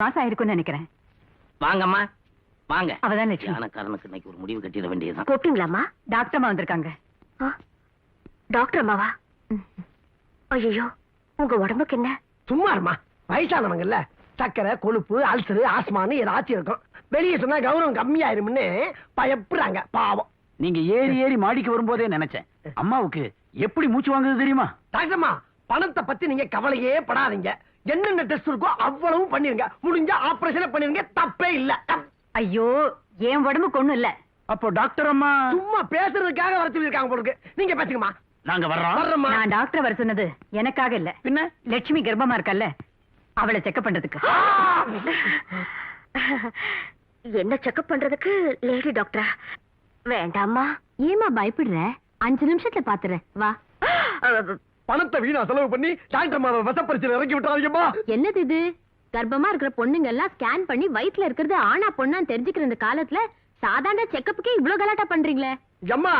மாசம் ஆயிருக்கும்னு நினைக்கிறேன். வாங்கம்மா. வாங்க. அவதான் லட்சுமி. இன்னைக்கு ஒரு முடிவு கட்டிட வேண்டியதுதான். கூப்பிட்டீங்களாம்மா? டாக்டர் அம்மா வந்திருக்காங்க. ஆ, டாக்டர் அம்மாவா? ஐயோ உங்க உடம்புக்கு என்ன? சும்மா இருமா வயசானவங்கல்ல சக்கரை கொழுப்பு அல்சரு ஆஸ்மான்னு ஏதாச்சும் இருக்கும். வெளியே சொன்னா கௌரவம் கம்மியாயிரும்னு பயப்படுறாங்க பாவம். நீங்க ஏறி ஏறி மாடிக்கு வரும்போதே நினைச்சேன். அம்மாவுக்கு எப்படி மூச்சு வாங்குது தெரியுமா? டாக்டர்மா பணத்தை பத்தி நீங்க கவலையே படாதீங்க. என்னென்ன டெஸ்ட் இருக்கோ அவ்வளவும் பண்ணிருங்க. முடிஞ்சா ஆபரேஷன் பண்ணிருங்க. தப்பே இல்ல. ஐயோ என் உடம்புக்கு ஒண்ணும் இல்ல. அப்போ டாக்டர் அம்மா? சும்மா பேசுறதுக்காக வர சொல்லிருக்காங்க போல இருக்கு. நீங்க பேசுங்கம்மா நாங்க வர்றோம். வர்றோம்மா. நான் டாக்டர் வர சொன்னது எனக்காக இல்ல. பின்ன? லட்சுமி கர்ப்பமா இருக்கல்ல. அவளை செக்அப் பண்றதுக்கு. என்ன செக்அப் பண்றதுக்கு லேடி டாக்டரா வேண்டாம்மா. ஏமா பயப்படுற? அஞ்சு நிமிஷத்துல பாத்துறேன். வா. பணத்தை வீணா செலவு பண்ணி டாக்டர் மாவை வசப்பரிச்சு இறக்கி விட்டாதீங்கம்மா என்னது இது? கர்ப்பமா இருக்கிற பொண்ணுங்க எல்லாம் ஸ்கேன் பண்ணி வயித்துல இருக்கிறது ஆனா பொண்ணான்னு தெரிஞ்சுக்கிற இந்த காலத்துல சாதாரண செக்கப்புக்கே இவ்ளோ கலாட்டா பண்றீங்களே? அம்மா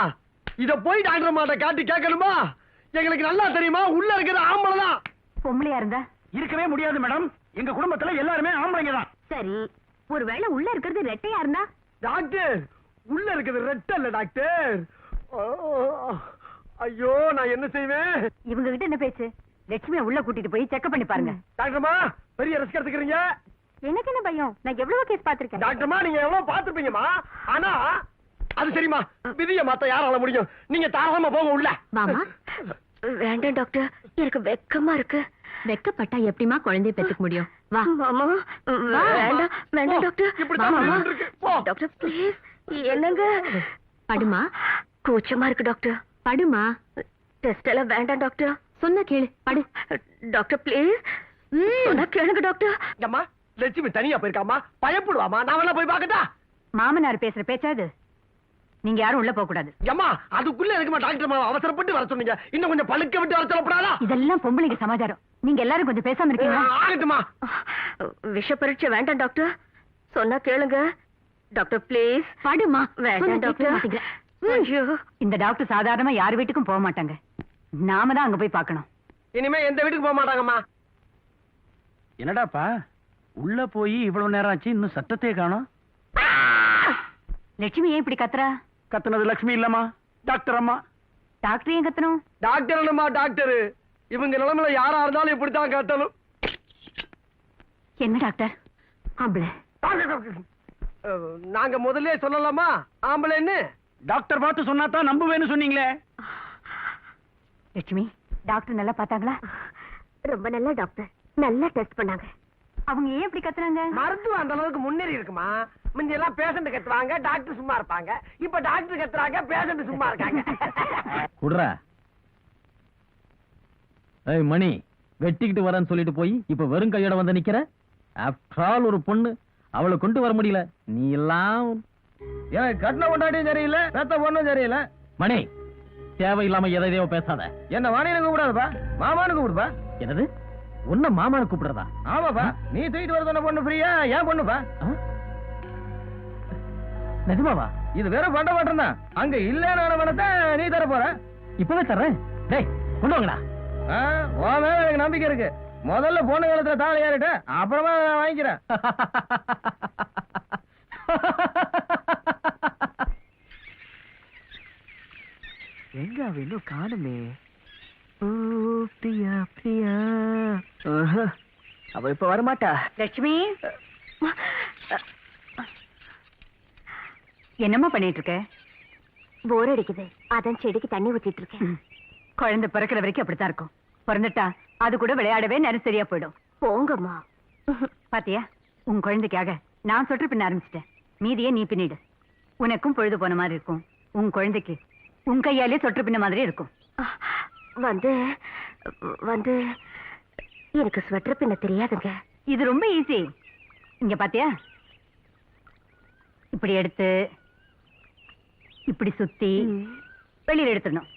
இத போய் டாக்டர் மாட்ட காட்டி கேட்கணுமா? எங்களுக்கு நல்லா தெரியுமா? உள்ள இருக்கிறது ஆம்பளை தான். பொம்பளையா இருந்தா? இருக்கவே முடியாது மேடம். எங்க குடும்பத்துல எல்லாருமே ஆம்பளைங்க தான். சரி ஒருவேளை உள்ள இருக்கிறது ரெட்டையா இருந்தா? டாக்டர் உள்ள இருக்குது ரெட்ட இல்ல டாக்டர். ஓ, ஐயோ நான் என்ன செய்வேன்? இவங்க கிட்ட என்ன பேச்சு? லட்சுமியை உள்ள கூட்டிட்டு போய் செக்அப் பண்ணி பாருங்க. டாக்டர்மா பெரிய ரிஸ்க் எடுத்துக்கிறீங்க? எனக்கு என்ன பயம்? நான் எவ்வளவு கேஸ் பாத்திருக்கேன் டாக்டர்மா நீங்க எவ்வளவு பாத்துப்பீங்கம்மா ஆனா அது சரிம்மா. விதிய மாத்த யாரால முடியும்? நீங்க தாராளமா போங்க உள்ள. மாமா? வேண்டாம் டாக்டர். எனக்கு வெக்கமா இருக்கு. வெக்கப்பட்டா எப்படிமா குழந்தைய பெத்துக்க முடியும்? வா. மாமா வேண்டாம் வேண்டாம் டாக்டர் இப்படி வா, தான் மாமா. இருக்கு. போ. டாக்டர் ப்ளீஸ் என்னங்க? படுமா? கூச்சமா இருக்கு டாக்டர். படுமா? டெஸ்ட் எல்லாம் வேண்டாம் டாக்டர் சொன்ன கேளு படு. டாக்டர் ப்ளீஸ் சொன்னா கேளுங்க டாக்டர் அம்மா லட்சுமி தனியா போயிருக்காமா பயப்படுவாமா நான் வேணா போய் பாக்கட்டா மாமனார் பேசுற பேச்சா இது நீங்க யாரும் உள்ள போக கூடாது அம்மா அதுக்குள்ள இருக்குமா டாக்டர் மாமா அவசரப்பட்டு வர சொன்னீங்க? இன்னும் கொஞ்சம் பழுக்க விட்டு வர சொல்லப்படாதா? இதெல்லாம் பொம்பளைங்க சமாச்சாரம். நீங்க எல்லாரும் கொஞ்சம் பேசாம இருக்கீங்களா? ஆகட்டுமா விஷ பரீட்சை வேண்டாம் டாக்டர் சொன்னா கேளுங்க. டாக்டர் ப்ளீஸ் படுமா. வேண்டாம் டாக்டர் இந்த டாக்டர் சாதாரணமா யார் வீட்டுக்கும் போக மாட்டாங்க. நாம தான் அங்க போய் பார்க்கணும். இனிமே எந்த வீட்டுக்கு போக மாட்டாங்கம்மா. என்னடாப்பா? உள்ள போய் இவ்வளவு நேரம் ஆச்சு இன்னும் சத்தத்தையே காணோம். லட்சுமி ஏன் இப்படி கத்துறா? கத்துனது லட்சுமி இல்லம்மா டாக்டர் அம்மா. டாக்டர் ஏன் கத்தணும்? டாக்டர் என்னம்மா டாக்டர் இவங்க நிலைமையில யாரா இருந்தாலும் இப்படித்தான் கட்டணும் என்ன டாக்டர் ஆம்பளை. நாங்க முதல்ல சொல்லலாமா? ஆம்பளைன்னு? டாக்டர் பார்த்து சொன்னா தான் நம்புவேன்னு சொன்னீங்களே. லட்சுமி டாக்டர் நல்லா பார்த்தாங்களா? ரொம்ப நல்ல டாக்டர். நல்லா டெஸ்ட் பண்ணாங்க. அவங்க ஏன் இப்படி கத்துறாங்க? மருத்துவம் அந்த அளவுக்கு முன்னேறி இருக்குமா? முந்தி எல்லாம் பேஷண்ட் கத்துவாங்க டாக்டர் சும்மா இருப்பாங்க. இப்ப டாக்டர் கத்துறாங்க பேஷண்ட் சும்மா இருக்காங்க. குடுறா. ஏய் மணி வெட்டிக்கிட்டு வரேன்னு சொல்லிட்டு போய் இப்ப வெறும் கையோட வந்து நிக்கிற? ஆஃப்டர் ஆல் ஒரு பொண்ணு. அவளை கொண்டு வர முடியல. நீ எல்லாம் எனக்கு கட்டின கொண்டாடியும் சரியில்லை பெத்த பொண்ணும் சரியில்லை. மணி தேவையில்லாம எதையோ பேசாத. என்ன வாணின்னு கூப்பிடாதப்பா? மாமான்னு கூப்பிடுப்பா? என்னது? உன்ன மாமான்னு கூப்பிடுறதா? ஆமாப்பா. நீ தூக்கிட்டு வர சொன்ன பொண்ணு ஃப்ரீயா? ஏன் பொண்ணுப்பா? நிஜமாவா? இது வெறும் பண்ட மாட்டம் தான். அங்க இல்லன்னு பணத்தை நீ தர போற இப்பவே தர்றேன். டேய் கொண்டு வாங்கடா. உன் மேல எனக்கு நம்பிக்கை இருக்கு. முதல்ல பொண்ணு காலத்துல தாழ ஏறிட்ட அப்புறமா வாங்கிக்கிறேன். எங்க அவ இன்னும் காணுமே. ஓ பிரியா பிரியா. ஆஹா. அவ இப்ப வரமாட்டா. லட்சுமி? என்னம்மா பண்ணிட்டு இருக்க போர் அடிக்குது. அதான் செடிக்கு தண்ணி ஊத்திட்டு இருக்கேன். குழந்தை பிறக்கிற வரைக்கும் அப்படித்தான் இருக்கும். பிறந்துட்டா அது கூட விளையாடவே நேரம் சரியா போயிடும். போங்கம்மா. பாத்தியா? உன் குழந்தைக்காக நான் சொட்டு பின்ன ஆரம்பிச்சிட்டேன். மீதியே நீ பின்னிடு. உனக்கும் பொழுது போன மாதிரி இருக்கும். உன் குழந்தைக்கு உன் கையாலே சொட்டு பின்ன மாதிரி இருக்கும். வந்து வந்து எனக்கு ஸ்வெட்டர் பின்ன தெரியாதுங்க. இது ரொம்ப ஈஸி இங்க பாத்தியா? இப்படி எடுத்து இப்படி சுத்தி வெளியில எடுத்துடணும்.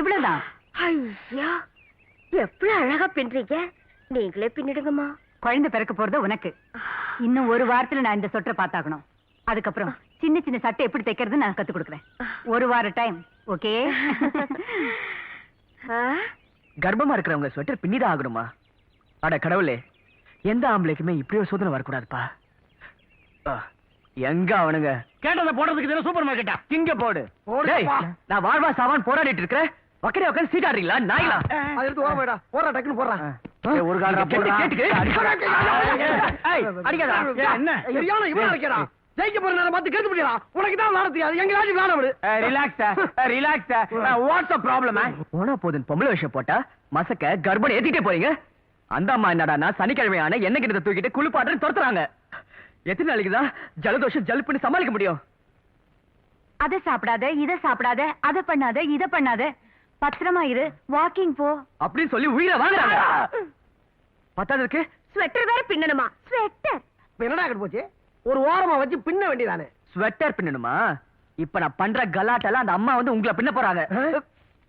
இவ்வளவுதான். ஐயா எப்படி அழகா பின்றீங்க நீங்களே பின்னிடுங்கம்மா. குழந்தை பிறக்க போறது உனக்கு. இன்னும் ஒரு வாரத்துல நான் இந்த சொட்டரை பார்த்தாகணும். அதுக்கப்புறம் சின்ன சின்ன சட்டை எப்படி தைக்கிறது நான் கத்து கொடுக்குறேன். ஒரு வார டைம் ஓகே? கர்ப்பமா இருக்கிறவங்க ஸ்வெட்டர் பின்னிதான் ஆகணுமா? அட கடவுளே எந்த ஆம்பளைக்குமே இப்படி ஒரு சோதனை வரக்கூடாதுப்பா. ஆ, எங்க அவனுங்க? கேட்டதை போடுறதுக்கு தானே சூப்பர் மார்க்கெட்டா இங்க போடு. நான் வாழ்வா சாவான் போராடிட்டு இருக்கிறேன். வக்கடே உட்காந்து சீட்டாடுறீங்களா நாய்களா? அதை எடுத்து போயிடா. போறா டக்குன்னு போடுறா. ஏய், ஒரு கால் போடுறா. அடிக்காதா என்ன? சரியான இவனா இருக்கடா ஜெயிக்க போற நேரம் பார்த்து கேட்டு முடியலாம் உனக்கு தான் விளாட தெரியாது. எங்களாச்சும் விளாட விடு relax relax what's a problem போனா போதும். பொம்பளை விஷயம் போட்டா மசக்க கர்ப்பனை ஏத்திட்டே போறீங்க. அந்த அம்மா என்னடான்னா சனிக்கிழமையான எண்ணெய் கிணத்தை தூக்கிட்டு குளிப்பாட்டுன்னு துரத்துறாங்க. எத்தனை நாளைக்கு தான் ஜலதோஷம் ஜல் பண்ணி சமாளிக்க முடியும்? அதை சாப்பிடாத இத சாப்பிடாத அத பண்ணாத இத பண்ணாத. பத்திரமா இரு. வாக்கிங் போ. அப்படின்னு சொல்லி உயிரை வாங்குறாங்க. பத்தாததுக்கு? ஸ்வெட்டர் வேற பின்னணுமா? ஸ்வெட்டர் என்னடா கிட்ட போச்சு? ஒரு ஓரமா வச்சு பின்ன வேண்டியதானே? ஸ்வெட்டர் பின்னணுமா? இப்ப நான் பண்ற கலாட்டெல்லாம் அந்த அம்மா வந்து உங்களை பின்ன போறாங்க.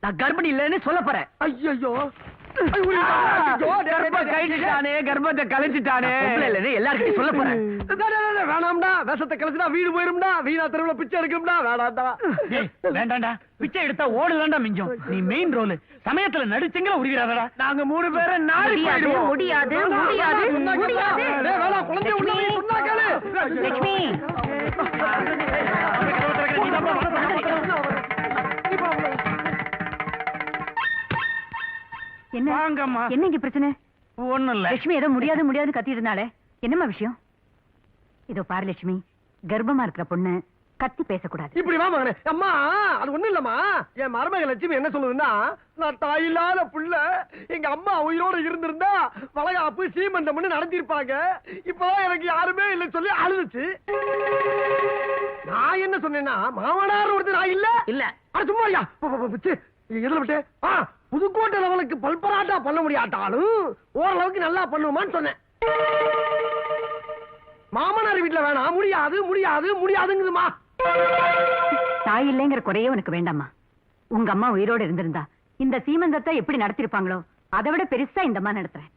நான் கர்ப்பிணி இல்லைன்னு சொல்ல போறேன். ஐயோ கர்ப்பத்தை கலைச்சிட்டானே எல்லாருக்கிட்டையும் சொல்ல போறேன். வேணாம்டா. விஷத்தை கலச்சுனா வீடு போயிரும்டா. வீணா தெருவுல பிச்சை எடுக்கும்டா வேணாம்டா. வேண்டாம்டா. பிச்சை எடுத்தா ஓடுதான்டா மிஞ்சும். நீ மெயின் ரோல் சமயத்துல நடிச்சீங்களா உருகிறாதடா. நாங்க மூணு பேரும் நாளை முடியாது முடியாது முடியாது. முடியாது. டேய், வேணாம் குழந்தை உள்ள வை, லட்சுமி என்ன? வாங்கம்மா. என்ன இங்க பிரச்சனை? ஒண்ணும் இல்ல. லட்சுமி ஏதோ முடியாது முடியாது கத்திட்டு இருந்தாலே என்னம்மா விஷயம்? இதோ பாரு லட்சுமி கர்ப்பமா இருக்கிற பொண்ணு கத்தி பேசக்கூடாது. இப்படி வா மகனே. அம்மா அது ஒண்ணும் இல்லம்மா. என் மருமக லட்சுமி என்ன சொல்லுதுன்னா நான் தாயில்லாத புள்ள எங்க அம்மா உயிரோட இருந்திருந்தா வளகாப்பு சீமந்தம்னு நடத்திருப்பாங்க இப்பதான் எனக்கு யாருமே இல்லை சொல்லி அழுதுச்சு. நான் என்ன சொன்னேன்னா மாமனார் ஒருத்தர் நான் இல்ல. இல்ல. அட சும்மா ஐயா. எதுல விட்டு? ஆ புதுக்கோட்டை லெவலுக்கு பல்பராட்டா பண்ண முடியாட்டாலும் ஓரளவுக்கு நல்லா பண்ணுவான்னு சொன்னேன். மாமனார் வீட்டுல வேணாம். முடியாது முடியாது முடியாதுங்குதுமா தாய் இல்லைங்கிற குறையே உனக்கு வேண்டாமா உங்க அம்மா உயிரோட இருந்திருந்தா இந்த சீமந்தத்தை எப்படி நடத்திருப்பாங்களோ அதை விட பெருசா இந்த அம்மா நடத்துறேன்.